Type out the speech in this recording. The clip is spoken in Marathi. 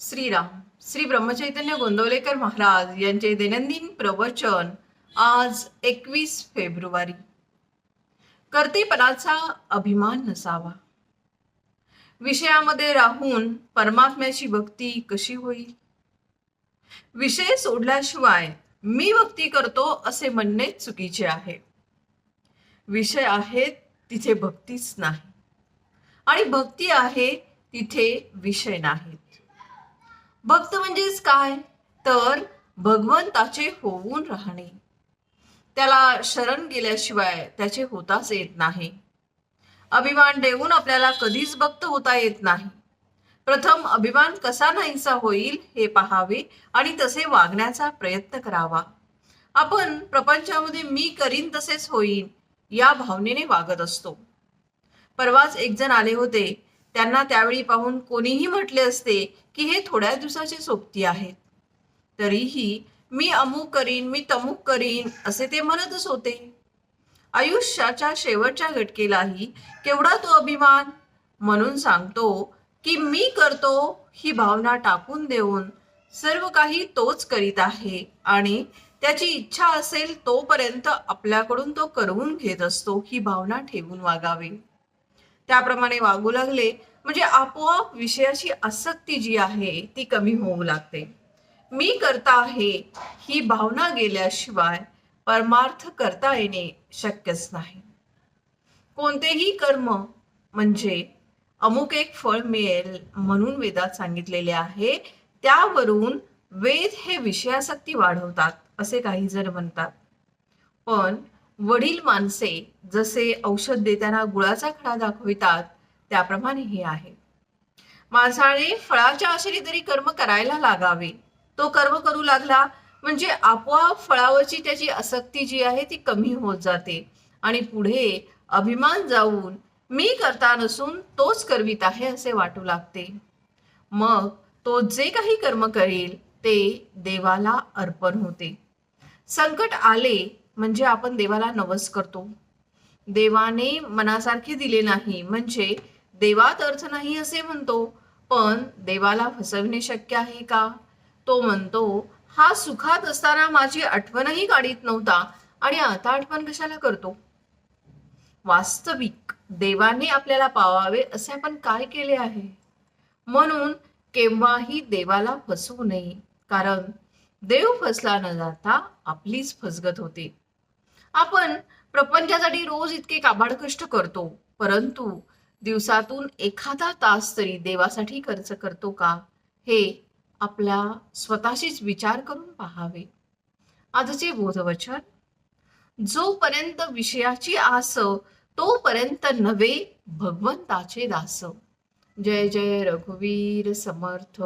श्रीराम. श्री ब्रह्मचैतन्य गोंदवलेकर महाराज यांचे दैनंदिन प्रवचन आज एकवीस फेब्रुवारी. कर्तेपणाचा अभिमान नसावा. विषयामध्ये राहून परमात्म्याची भक्ती कशी होईल? विषय सोडल्याशिवाय मी भक्ती करतो असे म्हणणे चुकीचे आहे. विषय आहेत तिथे भक्तीच नाही. आणि भक्ती आहे तिथे विषय नाहीत. भक्त म्हणजेच काय? तर भगवंताचे होऊन राहणे. त्याला शरण गेल्याशिवाय त्याचे होताच येत नाही. अभिमान देऊन आपल्याला कधीच भक्त होता येत नाही. प्रथम अभिमान कसा नाहीसा होईल हे पहावे आणि तसे वागण्याचा प्रयत्न करावा. आपण प्रपंचामध्ये मी करीन तसेच होईन या भावनेने वागत असतो. परवाच एक जण आले होते. त्यांना त्यावेळी पाहून कोणीही म्हटले असते की हे थोड्या दिवसाचे सोबती आहेत. तरीही मी अमुक करीन मी तमुक करीन असे ते म्हणतच होते. आयुष्याच्या शेवटच्या घटकेलाही केवढा तो अभिमान? म्हणून सांगतो की मी करतो ही भावना टाकून देऊन सर्व काही तोच करीत आहे आणि त्याची इच्छा असेल तोपर्यंत आपल्याकडून तो करवून घेत असतो ही भावना ठेवून वागावे. त्याप्रमाणे वागू लागले. म्हणजे आपोआप विषयाची आसक्ती जी आहे ती कमी होऊ लागते. मी करता आहे ही भावना गेल्याशिवाय परमार्थ करता येणे शक्यच नाही. कोणतेही कर्म म्हणजे अमुक एक फळ मिळेल म्हणून वेदात सांगितलेले आहे. त्यावरून वेद हे विषयासक्ती वाढवतात असे काही जण म्हणतात. पण वडील माणसे जसे औषध देताना गुळाचा खडा दाखवितात त्याप्रमाणे हे आहे. माणसाने फळाच्या आशेने तरी कर्म करायला लागावे तो कर्म करू लागला म्हणजे आपोआप फळावरची त्याची आसक्ती जी आहे ती कमी होत जाते आणि पुढे अभिमान जाऊन मी करता नसून तोच करवीत आहे असे वाटू लागते. मग तो जे काही कर्म करेल ते देवाला अर्पण होते. संकट आले म्हणजे आपण देवाला नवस करतो. देवाने मनासारखे दिले नाही म्हणजे देवात अर्थ नाही असे म्हणतो पण देवाला फसविणे शक्य आहे का? तो म्हणतो हा सुखात असताना माझी आठवणही काढीत नव्हता आणि आता आठवण कशाला करतो? वास्तविक देवाने आपल्याला पावावे असे आपण काय केले आहे? म्हणून केव्हाही देवाला फसवू नये कारण देव फसला न जाता आपलीच फसगत होते. आपण प्रपंचासाठी रोज इतके काबाड कष्ट करतो परंतु दिवसातून एखादा तास तरी देवासाठी खर्च करतो का? हे आपल्या स्वतःशीच विचार करून पाहावे. आजचे बोधवचन. जोपर्यंत विषयाची आस तोपर्यंत नवे भगवंताचे दास. जय जय रघुवीर समर्थ.